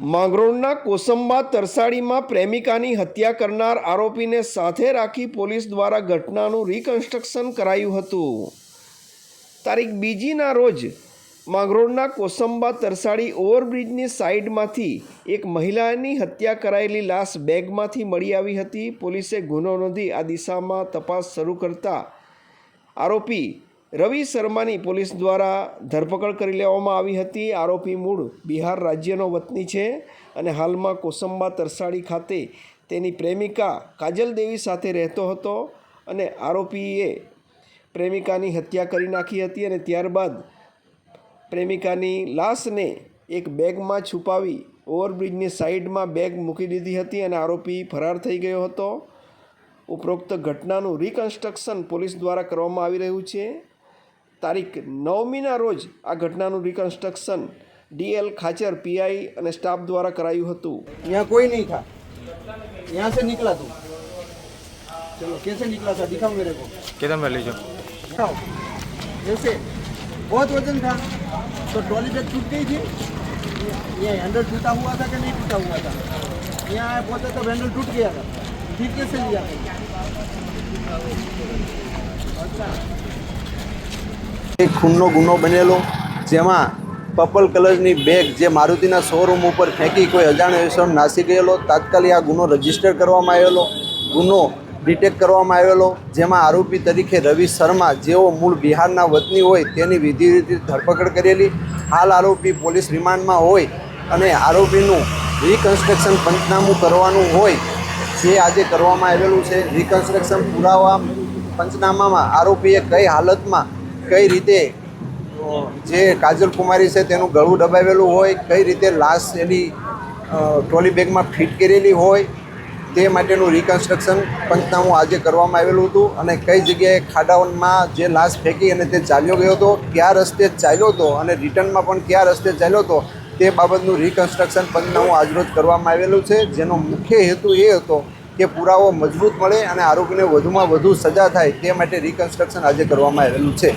માંગરોળના કોસંબા તરસાડીમાં પ્રેમિકાની હત્યા કરનાર આરોપીને સાથે રાખી પોલીસ દ્વારા ઘટનાનું રિકન્સ્ટ્રક્શન કરાયું હતું. તારીખ બીજીના રોજ માંગરોળના કોસંબા તરસાડી ઓવરબ્રિજની સાઇડમાંથી એક મહિલાની હત્યા કરાયેલી લાશ બેગમાંથી મળી આવી હતી. પોલીસે ગુનો નોંધી આ દિશામાં તપાસ શરૂ કરતા આરોપી રવિ શર્માની પોલીસ દ્વારા ધરપકડ કરી લેવામાં આવી હતી. આરોપી મૂળ બિહાર રાજ્યનો વતની છે અને હાલમાં કોસંબા તરસાડી ખાતે તેની પ્રેમિકા કાજલ દેવી સાથે રહેતો હતો અને આરોપીએ પ્રેમિકાની હત્યા કરી નાખી હતી અને ત્યારબાદ પ્રેમિકાની લાશને એક બેગમાં છુપાવી ઓવરબ્રિજની સાઈડમાં બેગ મૂકી દીધી હતી અને આરોપી ફરાર થઈ ગયો હતો. ઉપરોક્ત ઘટનાનું રિકન્સ્ટ્રક્શન પોલીસ દ્વારા કરવામાં આવી રહ્યું છે. તારીખ નવમીના રોજ આ ઘટનાનું રિકન્સ્ટ્રક્શન ડીએલ ખાચર પીઆઈ અને સ્ટાફ દ્વારા કરાયું હતું यहाँ कोई नहीं था यहाँ से निकला तू चलो कैसे निकला था दिखाओ मेरे को किधर में लीजिए दिखाओ जैसे बहुत वजन था तो ट्रॉली बैग टूट गई थी ये हैंडल टूटा हुआ था कि नहीं टूटा हुआ था यहाँ आए पहुँचे तो हैंडल टूट गया था फिर कैसे लिया એક ખૂનનો ગુનો બનેલો, જેમાં પર્પલ કલરની બેગ જે મારુતિના શોરૂમ ઉપર ફેંકી કોઈ અજાણ્યો ઇસમ નાસી ગયેલો, તાત્કાલિક આ ગુનો રજિસ્ટર કરવામાં આવેલો, ગુનો ડિટેક્ટ કરવામાં આવેલો, જેમાં આરોપી તરીકે રવિ શર્મા, જેઓ મૂળ બિહારના વતની હોય તેની વિધિ રીતે ધરપકડ કરેલી, હાલ આરોપી પોલીસ રિમાન્ડમાં હોય અને આરોપીનું રિકન્સ્ટ્રક્શન પંચનામું કરવાનું હોય, જે આજે કરવામાં આવેલું છે. રિકન્સ્ટ્રક્શન પુરાવા પંચનામામાં આરોપીએ કઈ હાલતમાં કઈ રીતે જે કાજલ કુમારી છે તેનું ગળું દબાવેલું હોય, કઈ રીતે લાશ એની ટ્રોલી બેગમાં ફિટ કરેલી હોય, તે માટેનું રિકન્સ્ટ્રક્શન પંચનામું આજે કરવામાં આવેલું હતું અને કઈ જગ્યાએ ખાડાઓમાં જે લાશ ફેંકી અને તે ચાલ્યો ગયો હતો, કયા રસ્તે ચાલ્યો હતો અને રિટર્નમાં પણ કયા રસ્તે ચાલ્યો હતો, તે બાબતનું રિકન્સ્ટ્રક્શન પંચનામું આજરોજ કરવામાં આવેલું છે. જેનો મુખ્ય હેતુ એ હતો કે પુરાવો મજબૂત મળે અને આરોપીને વધુમાં વધુ સજા થાય તે માટે રિકન્સ્ટ્રક્શન આજે કરવામાં આવેલું છે.